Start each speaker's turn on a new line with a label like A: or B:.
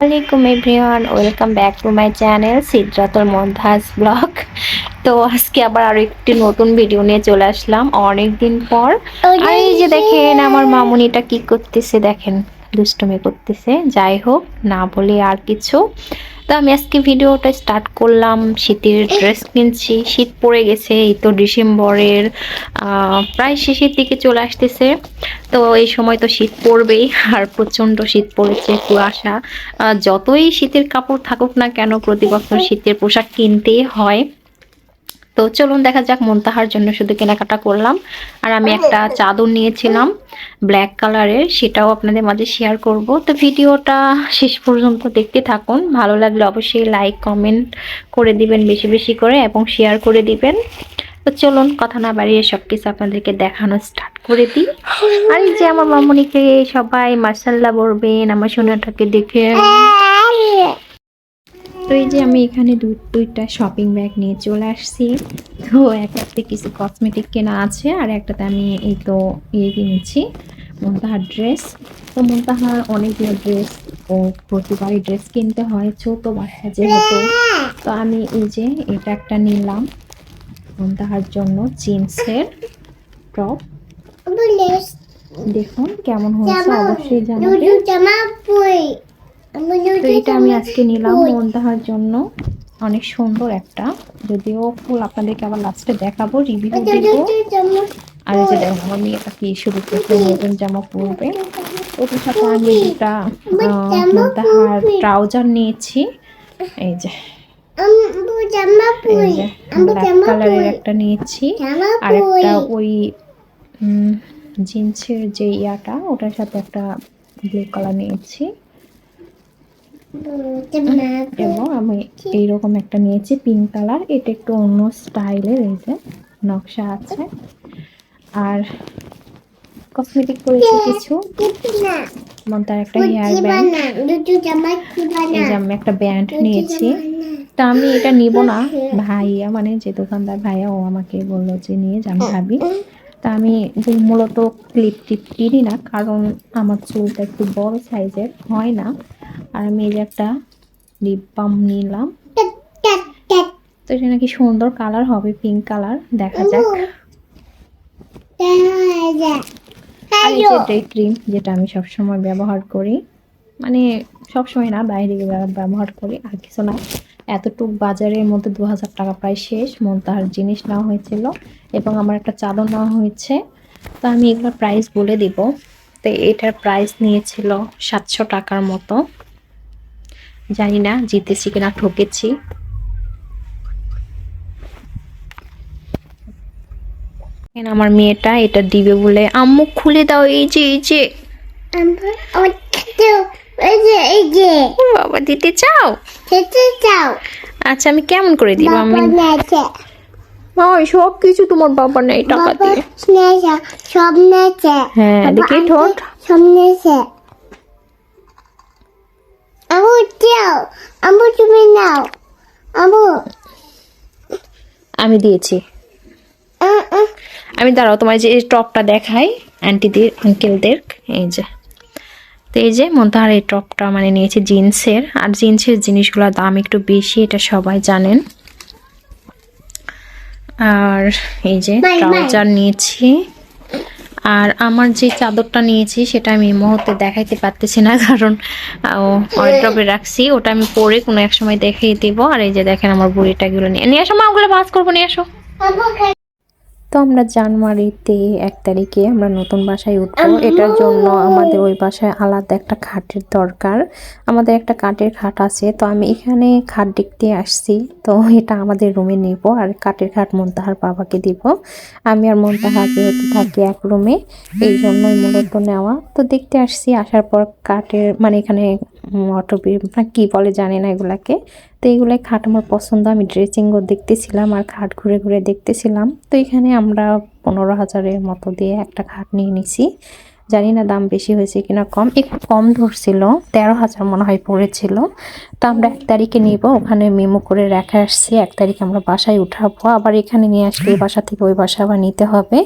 A: আসসালামাইকুম everyone welcome back to my channel সিদ্ধাতর মন্ধাস blog. তো আজকে আবার আরও একটি নতুন ভিডিও নিয়ে চলে আসলাম অনেক দিন পর আর এই যে দেখেন আমার মামুনিটা কি করতেছে দেখেন দুষ্টুমি করতেছে। যাই হোক না বলে আর কিছু। তো আমি আজকে ভিডিওটা স্টার্ট করলাম, শীতের ড্রেস কিনছি, শীত পড়ে গেছে, এই তো ডিসেম্বরের প্রায় শেষের দিকে চলে আসতেছে। তো এই সময় তো শীত পড়বেই, আর প্রচণ্ড শীত পড়েছে, কুয়াশা। যতই শীতের কাপড় থাকুক না কেন, প্রতি বছর শীতের পোশাক কিনতেই হয়। তো চলুন দেখা যাক মন্তাহার জন্য শুধু কেনাকাটা করলাম। আর আমি একটা চাদর নিয়েছিলাম ব্ল্যাক কালারের সেটাও আপনাদের মাঝে শেয়ার করব। তো ভিডিওটা শেষ পর্যন্ত দেখতে থাকুন। ভালো লাগলে অবশ্যই লাইক কমেন্ট করে দিবেন বেশি বেশি করে এবং শেয়ার করে দিবেন। তো চলুন কথা না বাড়িয়ে সব কিছু আপনাদেরকে দেখানো স্টার্ট করে দিই। আর এই যে আমার মামনিকে সবাই মার্শাল্লাহ বলবেন আমার সোনাটাকে দেখে তো এই যে আমি এখানে দুই দুইটা শপিং ব্যাগ নিয়ে চলে আসছি। তো এক একটাতে কিছু কসমেটিক কেনা আছে আর একটাতে আমি এই তো ইয়ে কিনেছি মন্তাহার ড্রেস তো মন্তাহার অনেকগুলো ড্রেস ও প্রতিবারই ড্রেস কিনতে হয় ছোট বাচ্চা যেহেতু। তো আমি এই যে এটা একটা নিলাম মন্তাহার জন্য জিন্সের টপ দেখুন কেমন হয়েছে অবশ্যই জানাবেন। তো এটা আমি আজকে নিলাম মন্দাহার জন্য। অনেক সুন্দর একটা। যদিও ফুল আপনাদেরকে আবার লাস্টে দেখাবো রিভিউ দিব। আর এই যে দেখো আমার মেয়েটা কি শুরু করতে নতুন জামা পরবে। ওটার সাথে আমি দুটা মন্দাহার ট্রাউজার নিয়েছি। এই যে। এই যে ব্ল্যাক কালারের একটা নিয়েছি। আর একটা ওই জিন্সের যে ইয়াটা ওটার সাথে একটা ব্লু কালার নিয়েছি। এবং আমি এইরকম একটা নিয়েছি পিঙ্ক কালার। এটা একটু অন্য স্টাইলের এই যে নকশা আছে। আর কসমেটিক করেছি কিছু। যেমন তার একটা হেয়ার ব্যান্ড এই যে আমি একটা ব্যান্ড নিয়েছি। তা আমি এটা নিব না। ভাইয়া মানে যে দোকানদার ভাইয়া ও আমাকে বলল যে নিয়ে যান ভাবি। তা আমি যে মূলত ক্লিপ টিপ কিনি না কারণ আমার চুলটা একটু বড় সাইজের হয় না। আর আমি এই যে একটা লিপ বাম নিলাম। তো এটা নাকি সুন্দর কালার হবে পিঙ্ক কালার দেখা যাক। আর এই যে ডে ক্রিম যেটা আমি সবসময় ব্যবহার করি। মানে সবসময় না বাইরে গিয়ে ব্যবহার করি আর কিছু না। এতটুক বাজারের মধ্যে দু হাজার টাকা প্রায় শেষ মন তার জিনিস নেওয়া হয়েছিল এবং আমার একটা চাদর নেওয়া হয়েছে। তো আমি এগুলোর প্রাইস বলে দিব। তো এটার প্রাইস নিয়েছিল সাতশো টাকার মতো। জানি না জিতেছি কিনা ঠকেছি। আমার মেয়েটা এটা দিবে বলে আম্মু খুলে দাও এই যে এই যে। বাবা দিতে চাও? আচ্ছা আমি কেমন করে দিব? আমি সব কিছু তোমার বাবা নেই টাকা দিয়ে।
B: সব নেছে
A: হ্যাঁ দেখি ঠোঁট।
B: সব নেছে আমু দাও আমু তুমি নাও আমু
A: আমি দিয়েছি।
B: আহ,
A: আমি দাঁড়াও তোমার যে টপটা দেখাই আন্টিদের আঙ্কেলদের এই যে। তো এই যে মন্তাহার এই টপটা মানে নিয়েছি জিন্সের। আর জিন্সের জিনিসগুলোর দাম একটু বেশি এটা সবাই জানেন। আর এই যে। ট্রাউজার নিয়েছি। আর আমার যে চাদরটা নিয়েছি, সেটা আমি মুহূর্তে দেখাইতে পারতেছি না, কারণ ওয়ার্ড্রপে রাখছি। ওটা আমি পরে কোনো এক সময় দেখিয়ে দিব। আর এই যে দেখেন আমার বুড়িটা গুলো নিয়ে নিয়ে আসো মা, ওগুলো ভাজ করব, নিয়ে আসো। তো আমরা জানুয়ারিতে এক তারিখে আমরা নতুন বাসায় উঠবো। এটার জন্য আমাদের ওই বাসায় আলাদা একটা খাটের দরকার। আমাদের একটা কাঠের খাট আছে তো আমি এখানে খাট দেখতে আসছি। তো এটা আমাদের রুমে নিব আর কাঠের খাট মন্তাহার বাবাকে দিব। আমি আর মন্তাহার যেহেতু থাকি এক রুমে এই জন্যই মূলত নেওয়া। তো দেখতে আসছি আসার পর কাঠের মানে এখানে অটোবি কি বলে জানি না এগুলাকে। তো এইগুলাই খাট আমার পছন্দ, আমি ড্রেসিংও দেখতেছিলাম আর খাট ঘুরে ঘুরে দেখতেছিলাম। তো এখানে আমরা পনেরো হাজারের মতো দিয়ে একটা খাট নিয়ে নিছি। জানি না দাম বেশি হয়েছে কিনা কম, একটু কম ধরছিল, তেরো হাজার মনে হয় পড়েছিল। তো আমরা এক তারিখে নিব, ওখানে মেমো করে রেখে আসছি, এক তারিখে আমরা বাসায় উঠাবো। আবার এখানে নিয়ে আসলে বাসা থেকে ওই বাসা আবার নিতে হবে।